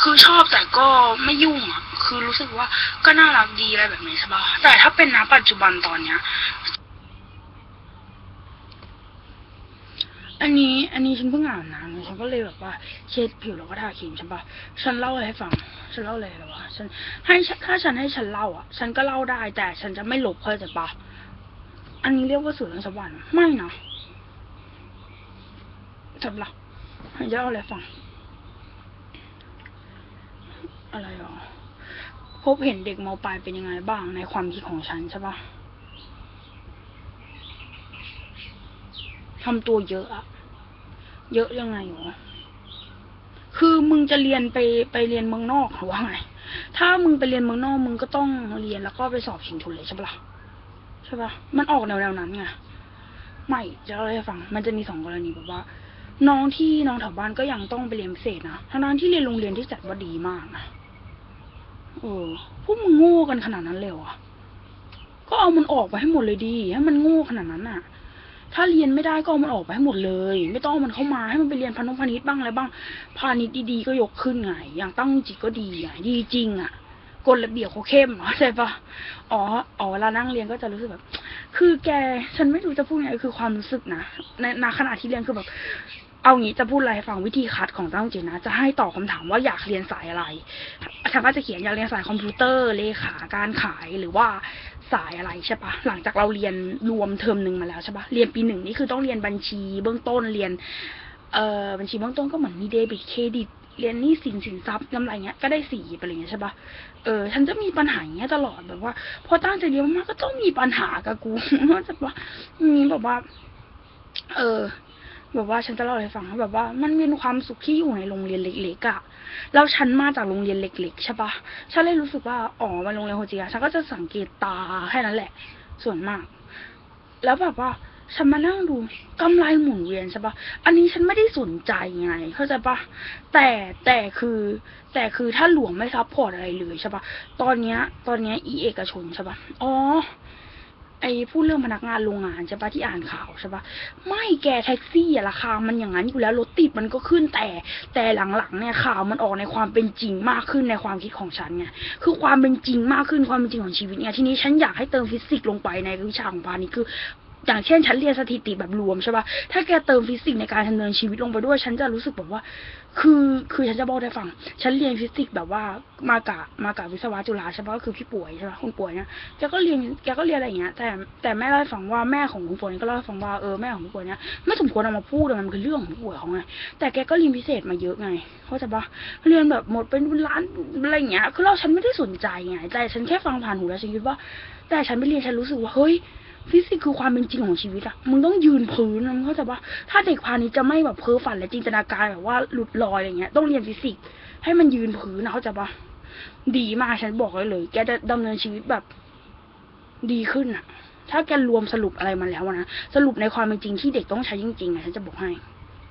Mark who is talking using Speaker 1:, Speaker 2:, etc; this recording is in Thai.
Speaker 1: คือชอบแต่ก็ไม่ยุ่งอะ คือรู้สึกว่าก็น่ารักดีอะไรแบบนี้ใช่ปะแต่ถ้าเป็นณปัจจุบันตอนเนี้ย อันนี้ อันนี้ฉันเพิ่งอาบน้ำฉันก็เลยแบบว่าเช็ดผิวแล้วก็ทาครีมใช่ปะฉันเล่าอะไรให้ฟัง ฉันเล่าอะไรหรอวะฉันให้ถ้าฉันให้ฉันเล่าอะ ฉันก็เล่าได้ แต่ฉันจะไม่หลบเข้าใจปะอันนี้เรียกว่าสื่อเรื่องชาวบ้านไม่นะจำละให้จะเล่าอะไรฟัง อะไรหรอ พบเห็นเด็กมปลายเป็นยังไงบ้างในความคิดของฉันใช่ปะทำตัวเยอะอะ เยอะยังไงหรอ คือมึงจะเรียนไปไปเรียนเมืองนอกหรือว่าไง ถ้ามึงไปเรียนเมืองนอกมึงก็ต้องเรียนแล้วก็ไปสอบชิงทุนเลยใช่ปะล่ะใช่ปะมันออกแนวแนวนั้นไง ไม่จะเล่าให้ฟัง มันจะมีสองกรณีแบบว่า น้องที่น้องแถวบ้านก็ยังต้องไปเรียนพิเศษนะทั้งนั้นที่เรียนโรงเรียนที่จัดว่าดีมากนะ เออพวกมึงโง่กันขนาดนั้นเลยเหรอวะก็เอามันออกไปให้หมดเลยดีให้มันโง่ขนาดนั้นน่ะ ถ้าเรียนไม่ได้ก็เอามันออกไปให้หมดเลย ไม่ต้องเอามันเข้ามาให้มันไปเรียนพนงพาณิชย์บ้างอะไรบ้าง พาณิชย์ดีๆก็ยกขึ้นไง อย่างตั้งจิตก็ดีไงดีจริงอะกฎระเบียบเขาเข้มเข้าใจปะอ๋อ อ๋อเวลานั่งเรียนก็จะรู้สึกแบบ คือแก ฉันไม่รู้จะพูดไง คือความรู้สึกนะ ในในขณะที่เรียนคือแบบ เอางี้จะพูดอะไรฟังวิธีคัดของตั้งจิตนะ จะให้ตอบคำถามว่าอยากเรียนสายอะไรฉันก็จะเขียนอยากเรียนสายคอมพิวเตอร์เลขาการขายหรือว่าสายอะไรใช่ปะหลังจากเราเรียนรวมเทอมหนึ่งมาแล้วใช่ปะเรียนปีหนึ่งนี่คือต้องเรียนบัญชีเบื้องต้นเรียน เอ่อบัญชีเบื้องต้นก็เหมือนมีเดบิตเครดิตเรียนนี้สินสินทรัพย์กำไรเงี้ยก็ได้สี่ไปอะไรเงี้ยใช่ปะเออฉันจะมีปัญหาอย่างเงี้ยตลอดแบบว่า พอตั้งใจเรียนมากก็ต้องมีปัญหากับกูว่าจะว่ามีแบบว่า เออ แบบว่าฉันจะเล่าอะไรให้ฟังแบบว่า มันมีความสุขที่อยู่ในโรงเรียนเล็กๆอะ่ะแล้วฉันมาจากโรงเรียนเล็กๆใช่ปะฉันเลยรู้สึกว่าอ๋อมันโรงเรียนโฮจิอะฉันก็จะสังเกตตาแค่นั้นแหละ ส่วนมาก แล้วแบบว่าฉันมานั่งดูกำไรหมุนเวียนใช่ปะอันนี้ฉันไม่ได้สนใจไง เข้าใจปะแต่แต่คือแต่คือถ้าหลวงไม่ซัพพอร์ตอะไรเลยใช่ปะตอนเนี้ย ตอนเนี้ยอีเอกชนใช่ปะอ๋อ ไอ้พูดเรื่องพนักงานโรงงานใช่ปะที่อ่านข่าวใช่ปะไม่แกแท็กซี่อะราคามันอย่างนั้นอยู่แล้วรถติดมันก็ขึ้นแต่แต่หลังๆเนี่ยข่าวมันออกในความเป็นจริงมากขึ้นในความคิดของฉันไงคือความเป็นจริงมากขึ้นความเป็นจริงของชีวิตไงทีนี้ฉันอยากให้เติมฟิสิกส์ลงไปในวิชาของพาณิชย์คือ อย่างเช่นฉันเรียนสถิติแบบรวมใช่ปะถ้าแกเติมฟิสิกส์ในการดำเนินชีวิตลงไปด้วย ฉันจะรู้สึกแบบว่า คือคือฉันจะบอกได้ฟัง ฉันเรียนฟิสิกส์แบบว่ามากับมากับวิศวะจุฬาใช่ปะก็คือพี่ป่วยใช่ปะคุณป่วยเนี่ยแกก็เรียนแกก็เรียนอะไรอย่างเงี้ย แต่แต่แม่เล่าให้ฟังว่าแม่ของคุณป่วยก็เล่าให้ฟังว่าเออแม่ของคุณป่วยเนี่ยไม่สมควรเอามาพูดเลยมันคือเรื่องของป่วยเขาไงแต่แกก็เรียนพิเศษมาเยอะไงเข้าใจปะเรียนแบบหมดเป็นล้านอะไรอย่างเงี้ยคือเราฉันไม่ได้สนใจไงแต่ฉันแค่ฟังผ่านหูแล้วฉันคิดว่า แต่ฉันไปเรียนฉันรู้สึกว่าเฮ้ย ฟิสิกส์คือความเป็นจริงของชีวิตอะมึงต้องยืนพื้นนะมึงเข้าใจปะถ้าเด็กพาณิชย์จะไม่แบบเพ้อฝันและจินตนาการแบบว่าหลุดลอยอะไรเงี้ย ต้องเรียนฟิสิกส์ให้มันยืนพื้นนะเข้าใจปะดีมากฉันบอกเลยเลย แกจะดำเนินชีวิตแบบ ดีขึ้นอะถ้าแกรวมสรุปอะไรมาแล้วนะ สรุปในความเป็นจริงที่เด็กต้องใช้จริงๆอะฉันจะบอกให้